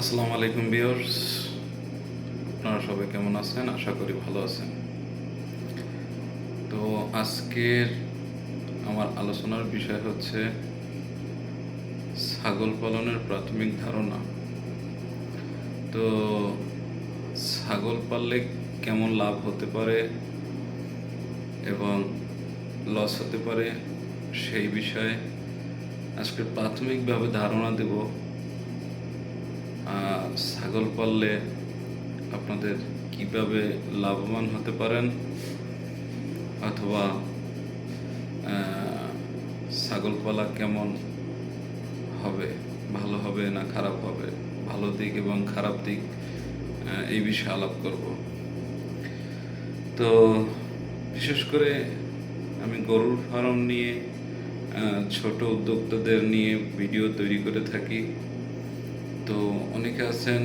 আসসালামু আলাইকুম বিয়ার্স আপনারা সবাই কেমন আছেন? আশা করি ভালো আছেন। তো আজকের আমার আলোচনার বিষয় হচ্ছে ছাগল পালনের প্রাথমিক ধারণা। তো ছাগল পাললে কেমন লাভ হতে পারে এবং লস হতে পারে সেই বিষয়ে আজকে প্রাথমিকভাবে ধারণা দেব। ছাগল পাললে আপনাদের কীভাবে লাভবান হতে পারেন? অথবা ছাগল পালা কেমন হবে? ভালো হবে না খারাপ হবে? ভালো দিক এবং খারাপ দিক এই বিষয়ে আলাপ করব। তো, বিশেষ করে আমি গরুর ফার্ম নিয়ে ছোট উদ্যোক্তাদের নিয়ে ভিডিও তৈরি করে থাকি। তো অনেকে আছেন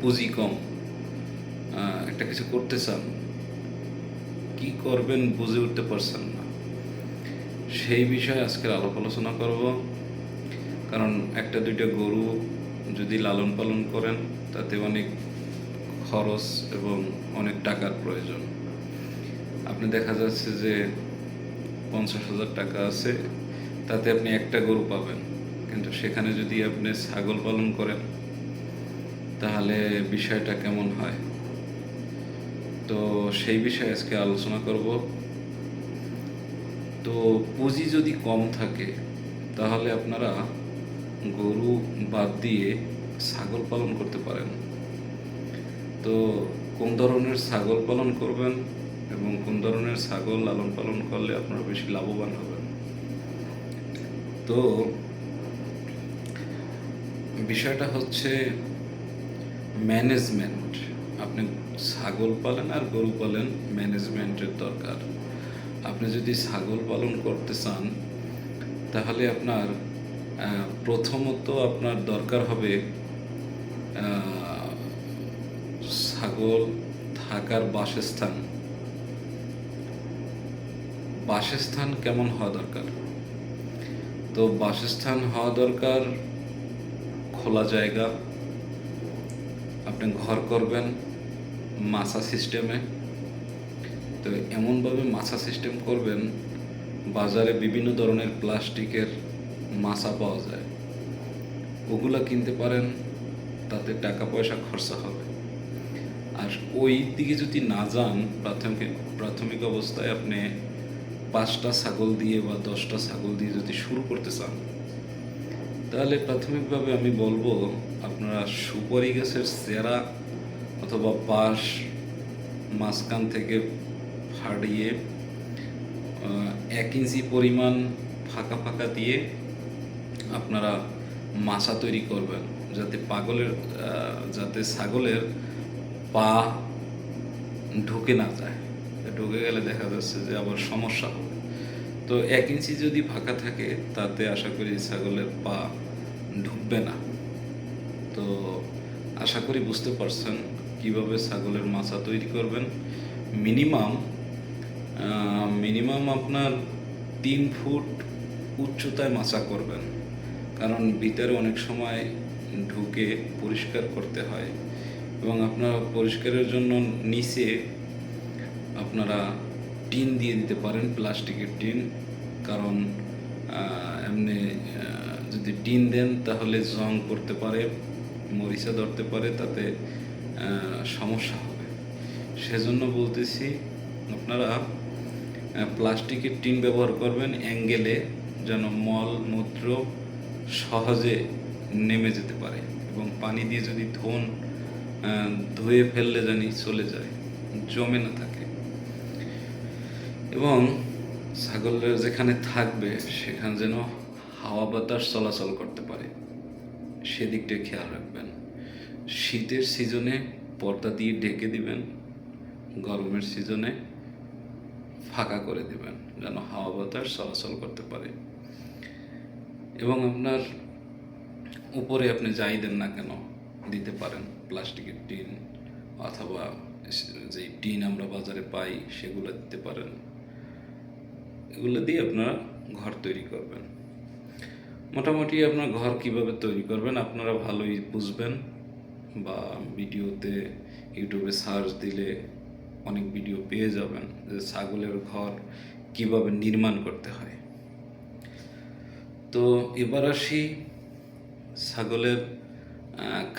পুঁজি কম একটা কিছু করতে চান, কি করবেন বুঝে উঠতে পারছেন না। সেই বিষয়ে আজকের আলাপ আলোচনা করব। কারণ একটা, দুইটা গরু যদি লালন পালন করেন, তাতে অনেক খরচ এবং অনেক টাকার প্রয়োজন। আপনি দেখা যাচ্ছে যে পঞ্চাশ হাজার টাকা আছে, তাতে আপনি একটা গরু পাবেন। কিন্তু সেখানে যদি আপনি ছাগল পালন করেন, তাহলে বিষয়টা কেমন হয়? তো সেই বিষয়ে আজকে আলোচনা করব। তো পুঁজি যদি কম থাকে, তাহলে আপনারা গরু বাদ দিয়ে ছাগল পালন করতে পারেন। তো কোন ধরনের ছাগল পালন করবেন এবং কোন ধরনের ছাগল লালন পালন করলে আপনারা বেশি লাভবান হবেন? তো বিষয়টা হচ্ছে ম্যানেজমেন্ট আপনি ছাগল পালেন আর গরু পালেন ম্যানেজমেন্টের দরকার। আপনি যদি ছাগল পালন করতে চান, তাহলে আপনার প্রথমত আপনার দরকার হবে ছাগল থাকার বাসস্থান। বাসস্থান কেমন হওয়া দরকার? তো বাসস্থান হওয়া দরকার খোলা জায়গা। আপনি ঘর করবেন মাছা সিস্টেমে তো এমনভাবে মাছা সিস্টেম করবেন, বাজারে বিভিন্ন ধরনের প্লাস্টিকের মাছা পাওয়া যায়। ওগুলা কিনতে পারেন, তাতে টাকা পয়সা খরচা হবে। আর ওই দিকে যদি না যান, প্রাথমিক প্রাথমিক অবস্থায় আপনি পাঁচটা ছাগল দিয়ে বা দশটা ছাগল দিয়ে যদি শুরু করতে চান তাহলে প্রাথমিকভাবে আমি বলব, আপনারা সুপারি গাছের চেরা অথবা পাশ মাঝখান থেকে ফাড়িয়ে এক ইঞ্চি পরিমাণ ফাঁকা ফাঁকা দিয়ে আপনারা মাছা তৈরি করবেন, যাতে পাগলের যাতে ছাগলের পা ঢুকে না যায়। ঢুকে গেলে দেখা যাচ্ছে যে আবার সমস্যা হবে। তো এক ইঞ্চি যদি ফাঁকা থাকে, তাতে আশা করি ছাগলের পা ঢুকবে না। তো আশা করি বুঝতে পারছেন কীভাবে ছাগলের মাছা তৈরি করবেন। মিনিমাম মিনিমাম আপনার তিন ফুট উচ্চতায় মাচা করবেন। কারণ ভিতরে অনেক সময় ঢুকে পরিষ্কার করতে হয়। এবং আপনার পরিষ্কারের জন্য নিচে আপনারা টিন দিয়ে দিতে পারেন, প্লাস্টিকের টিন। কারণ এমনি যদি টিন দেন তাহলে জং করতে পারে, মরিচা ধরতে পারে, তাতে সমস্যা হবে। সেজন্য বলতেছি, আপনারা প্লাস্টিকের টিন ব্যবহার করবেন অ্যাঙ্গেলে যেন মল, মূত্র সহজে নেমে যেতে পারে এবং পানি দিয়ে যদি ধন ধুয়ে ফেললে জানি চলে যায়, জমে না থাকে। এবং ছাগলের যেখানে থাকবে, সেখানে যেন হাওয়া বাতাস চলাচল করতে পারে। সেদিকটা খেয়াল রাখবেন। শীতের সিজনে পর্দা দিয়ে ঢেকে দিবেন। গরমের সিজনে ফাঁকা করে দিবেন, যেন হাওয়া বাতাস চলাচল করতে পারে। এবং আপনার উপরে আপনি যাই দেন না কেন, দিতে পারেন। প্লাস্টিকের টিন অথবা যে টিন আমরা বাজারে পাই, সেগুলো দিতে পারেন। এগুলো দিয়ে আপনারা ঘর তৈরি করবেন। মোটামুটি আপনার ঘর কীভাবে তৈরি করবেন আপনারা ভালোই বুঝবেন বা ভিডিওতে ইউটিউবে সার্চ দিলে অনেক ভিডিও পেয়ে যাবেন যে ছাগলের ঘর কীভাবে নির্মাণ করতে হয়। তো এবার আসি ছাগলের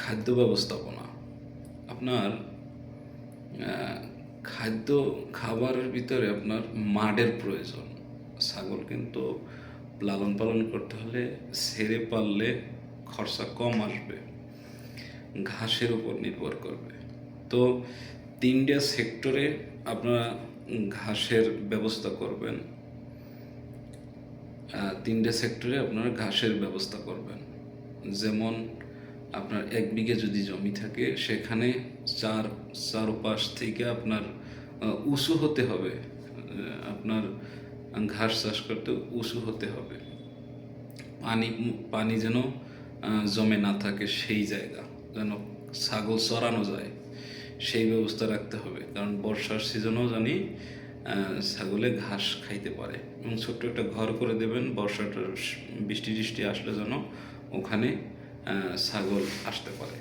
খাদ্য ব্যবস্থাপনা। আপনার খাদ্য খাবারের ভিতরে আপনার মাডের প্রয়োজন। ছাগল কিন্তু লালন পালন করতে হলে ছেড়ে পারলে খরচা কম আসবে, ঘাসের উপর নির্ভর করবে। তো তিনটা সেক্টরে আপনারা ঘাসের ব্যবস্থা করবেন। তিনটে সেক্টরে আপনারা ঘাসের ব্যবস্থা করবেন। যেমন আপনার এক বিঘে যদি জমি থাকে, সেখানে চার, চারপাশ থেকে আপনার উঁচু হতে হবে। আপনার ঘাস চাষ করতে উঁচু হতে হবে। পানি পানি যেন জমে না থাকে সেই জায়গা, যেন ছাগল চড়ানো যায়, সেই ব্যবস্থা রাখতে হবে। কারণ বর্ষার সিজনেও জানি ছাগলে ঘাস খাইতে পারে। এবং ছোট্ট একটা ঘর করে দেবেন, বর্ষাটা বৃষ্টি টিষ্টি আসলে যেন ওখানে ছাগল আসতে পারে।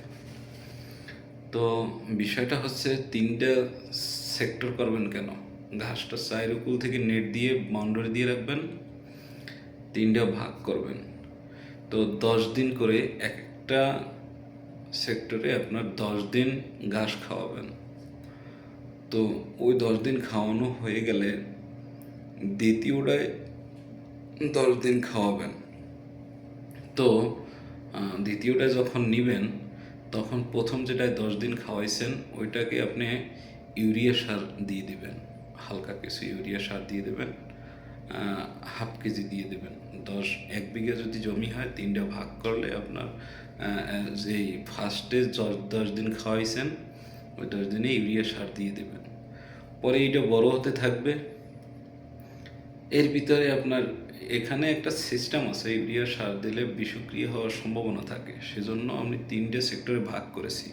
তো বিষয়টা হচ্ছে, তিনটা সেক্টর করবেন কেন? ঘাসটা চায়ের কুল থেকে নেট দিয়ে, বাউন্ডারি দিয়ে রাখবেন। তিনটা ভাগ করবেন। তো দশ দিন করে এক একটা সেক্টরে আপনার দশ দিন ঘাস খাওয়াবেন। তো ওই দশ দিন খাওয়ানো হয়ে গেলে দ্বিতীয়টায় দশ দিন খাওয়াবেন। তো দ্বিতীয়টা যখন নিবেন, তখন প্রথম যেটায় দশ দিন খাওয়াইছেন, ওইটাকে আপনি ইউরিয়া সার দিয়ে দিবেন। হালকা কিছু ইউরিয়া সার দিয়ে দেবেন হাফ কেজি দিয়ে দেবেন। দশ, এক বিঘা যদি জমি হয়, তিনটা ভাগ করলে আপনার যেই ফার্স্টে দশ দিন খাওয়াইছেন, ওই দশ দিনে ইউরিয়া সার দিয়ে দেবেন। পরে এইটা বড় হতে থাকবে। এর ভিতরে আপনার এখানে একটা সিস্টেম আছে, ইউরিয়া সার দিলে বিষক্রিয়া হওয়ার সম্ভাবনা থাকে। সেজন্য আমি তিনটে সেক্টরে ভাগ করেছি।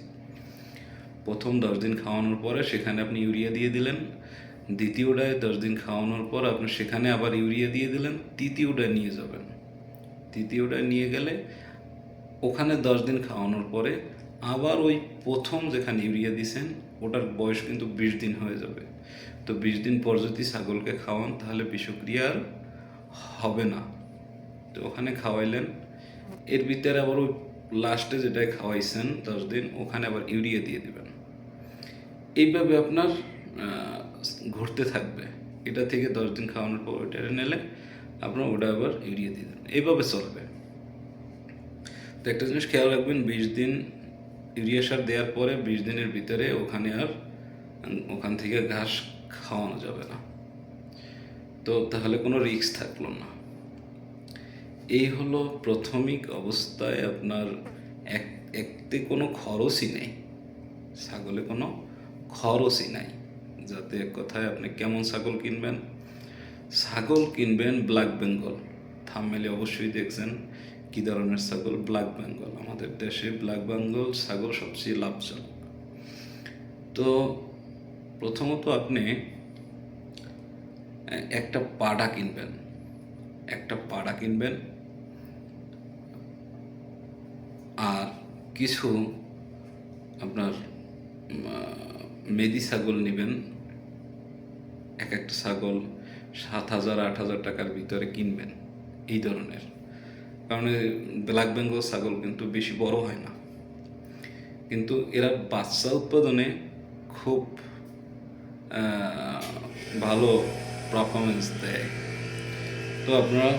প্রথম দশ দিন খাওয়ানোর পরে সেখানে আপনি ইউরিয়া দিয়ে দিলেন। দ্বিতীয়টায় দশ দিন খাওয়ানোর পর আপনি সেখানে আবার ইউরিয়া দিয়ে দিলেন তৃতীয়টায় নিয়ে যাবেন। তৃতীয়টায় নিয়ে গেলে ওখানে দশ দিন খাওয়ানোর পরে আবার ওই প্রথম যেখানে ইউরিয়া দিছেন, ওটার বয়স কিন্তু বিশ দিন হয়ে যাবে। তো বিশ দিন পর যদি ছাগলকে খাওয়ান, তাহলে বিষক্রিয়া আর হবে না। তো ওখানে খাওয়াইলেন। এর ভিতরে আবার ওই লাস্টে যেটাই খাওয়াইছেন দশ দিন, ওখানে আবার ইউরিয়া দিয়ে দেবেন। এইভাবে আপনার ঘুরতে থাকবে। এটা থেকে দশ দিন খাওয়ানোর পর ওইটা নিলে আপনার ওটা আবার দিয়ে দেবেন। এইভাবে চলবে। তো একটা জিনিস খেয়াল রাখবেন, বিশ দিন ইউরিয়া সার দেওয়ার পরে বিশ দিনের ভিতরে ওখানে আর ওখান থেকে ঘাস খাওয়ানো যাবে না। তো তাহলে কোনো রিস্ক থাকল না। এই হলো প্রাথমিক অবস্থায় আপনার এক, একতে কোনো খরচই নেই। ছাগলে কোনো খরচই নাই। যাতে এক কথায় আপনি কেমন ছাগল কিনবেন? ছাগল কিনবেন ব্ল্যাক বেঙ্গল থামমেলে অবশ্যই দেখছেন কি ধরনের ছাগল ব্ল্যাক বেঙ্গল আমাদের দেশে ব্ল্যাক বেঙ্গল ছাগল সবচেয়ে লাভজনক। তো প্রথমত আপনি একটা পাড়া কিনবেন। একটা পাড়া কিনবেন। আর কিছু আপনার মেদি ছাগল নেবেন। এক একটা ছাগল সাত হাজার, আট হাজার টাকার ভিতরে কিনবেন, এই ধরনের। কারণ ব্ল্যাক বেঙ্গল ছাগল কিন্তু বেশি বড় হয় না। কিন্তু এরা বাচ্চা উৎপাদনে খুব ভালো পারফরমেন্স দেয়। তো আপনারা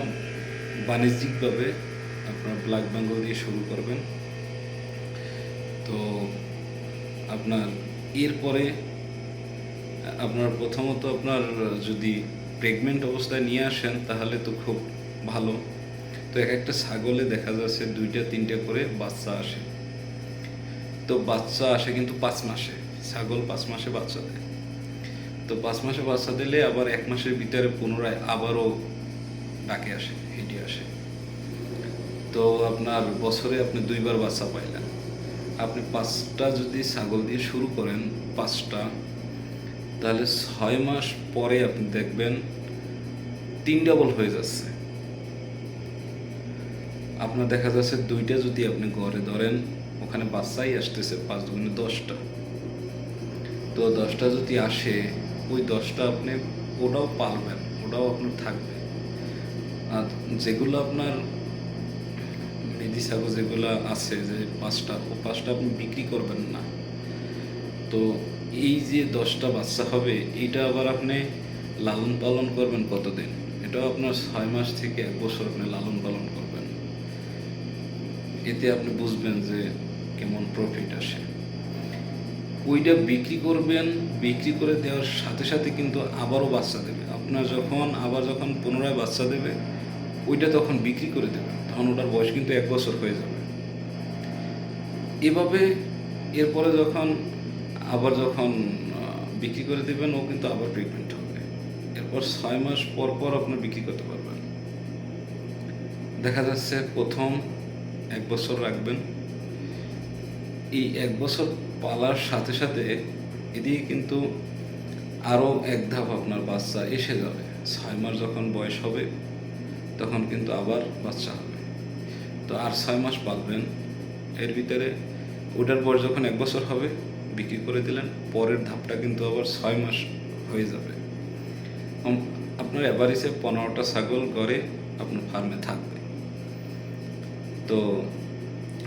বাণিজ্যিকভাবে আপনারা ব্ল্যাক বেঙ্গল দিয়ে শুরু করবেন। তো আপনার এরপরে আপনার প্রথমত আপনার, যদি প্রেগনেন্ট অবস্থায় নিয়ে আসেন, তাহলে তো খুব ভালো। তো এক একটা ছাগলে দেখা যাচ্ছে দুইটা, তিনটা করে বাচ্চা আসে। তো বাচ্চা আসে কিন্তু পাঁচ মাসে। ছাগল পাঁচ মাসে বাচ্চা দেয়। তো পাঁচ মাসে বাচ্চা দিলে আবার এক মাসের ভিতরে পুনরায় আবারও ডাকে আসে, হেঁটে আসে। তো আপনার বছরে আপনি দুইবার বাচ্চা পাইলেন। আপনি পাঁচটা যদি ছাগল দিয়ে শুরু করেন, পাঁচটা তাহলে ছয় মাস পরে আপনি দেখবেন তিন ডাবল হয়ে যাচ্ছে। আপনার দেখা যাচ্ছে দুইটা যদি আপনি ঘরে ধরেন, ওখানে বাচ্চাই আসতেছে পাঁচ দুগুণে দশটা। তো দশটা যদি আসে, ওই দশটা আপনি ওটাও পালবেন ওটাও আপনার থাকবে। আর যেগুলো আপনার মেদি ছাগল যেগুলো আছে, যে পাঁচটা, ও পাঁচটা আপনি বিক্রি করবেন না। তো এই যে দশটা বাচ্চা হবে, এটা আবার আপনি লালন পালন করবেন কতদিন? এটাও আপনার ছয় মাস থেকে এক বছর আপনি লালন পালন করবেন। এতে আপনি বুঝবেন যে কেমন প্রফিট আসে। ওইটা বিক্রি করবেন, বিক্রি করে দেওয়ার সাথে সাথে কিন্তু আবারও বাচ্চা দেবে। আপনার যখন, আবার যখন পুনরায় বাচ্চা দেবে, ওইটা তখন বিক্রি করে দেবে। তখন ওটার বয়স কিন্তু এক বছর হয়ে যাবে। এভাবে এরপরে যখন আবার যখন বিক্রি করে দেবেন, ও কিন্তু আবার প্রেগনেন্ট হবে। এরপর ছয় মাস পর পর আপনি বিক্রি করতে পারবেন। দেখা যাচ্ছে প্রথম এক বছর রাখবেন। এই এক বছর পালার সাথে সাথে এদিকে কিন্তু আরও এক ধাপ আপনার বাচ্চা এসে যাবে। ছয় মাস যখন বয়স হবে, তখন কিন্তু আবার বাচ্চা হবে। তো আর ছয় মাস পালবেন। এর ভিতরে ওটার পর যখন এক বছর হবে বিক্রি করে দিলেন, পরের ধাপটা কিন্তু আবার ছয় মাস হয়ে যাবে। আপনার এভারেজে পনেরোটা ছাগল গড়ে আপনার ফার্মে থাকবে। তো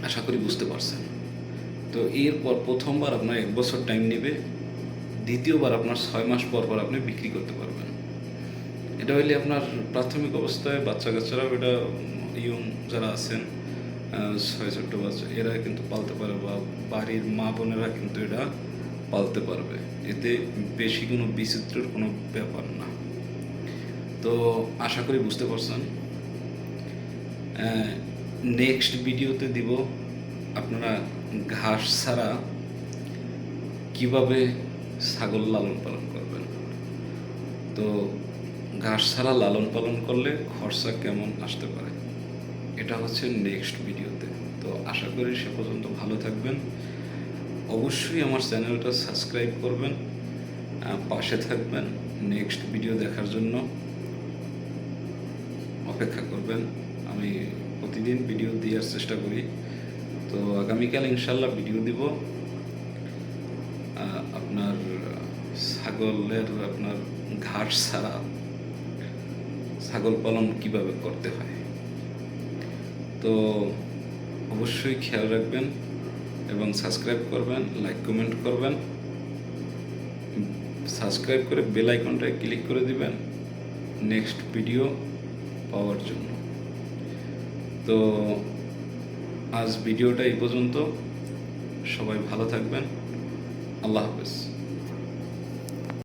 আশা করি বুঝতে পারছেন। তো এরপর প্রথমবার আপনার এক বছর টাইম নেবে, দ্বিতীয়বার আপনার ছয় মাস পর পর আপনি বিক্রি করতে পারবেন। এটা হইলে আপনার প্রাথমিক অবস্থায় বাচ্চা কাচ্চারাও এটা ইয়ং যারা আছেন ছয় ছোট্ট বাচ্চা এরা কিন্তু পালতে পারে বা বাড়ির মা বোনেরা কিন্তু এটা পালতে পারবে। এতে বেশি কোনো বিচিত্রের কোনো ব্যাপার না। তো আশা করি বুঝতে পারছেন। নেক্সট ভিডিওতে দিব আপনারা ঘাস ছাড়া কীভাবে ছাগল লালন পালন করবেন। তো ঘাস ছাড়া লালন পালন করলে খরচা কেমন আসতে পারে? এটা হচ্ছে নেক্সট ভিডিওতে তো আশা করি সে পর্যন্ত ভালো থাকবেন। অবশ্যই আমার চ্যানেলটা সাবস্ক্রাইব করবেন পাশে থাকবেন নেক্সট ভিডিও দেখার জন্য। অপেক্ষা করবেন, আমি প্রতিদিন ভিডিও দেওয়ার চেষ্টা করি। তো আগামীকাল ইনশাল্লাহ ভিডিও দিব। আপনার ছাগলের, আপনার ঘাস ছাড়া ছাগল পালন কীভাবে করতে হয়? তো অবশ্যই খেয়াল রাখবেন এবং সাবস্ক্রাইব করবেন লাইক কমেন্ট করবেন। সাবস্ক্রাইব করে বেল আইকনটায় ক্লিক করে দিবেন নেক্সট ভিডিও পাওয়ার জন্য। তো আজ ভিডিওটা এই পর্যন্ত। সবাই ভালো থাকবেন। আল্লাহ হাফেজ।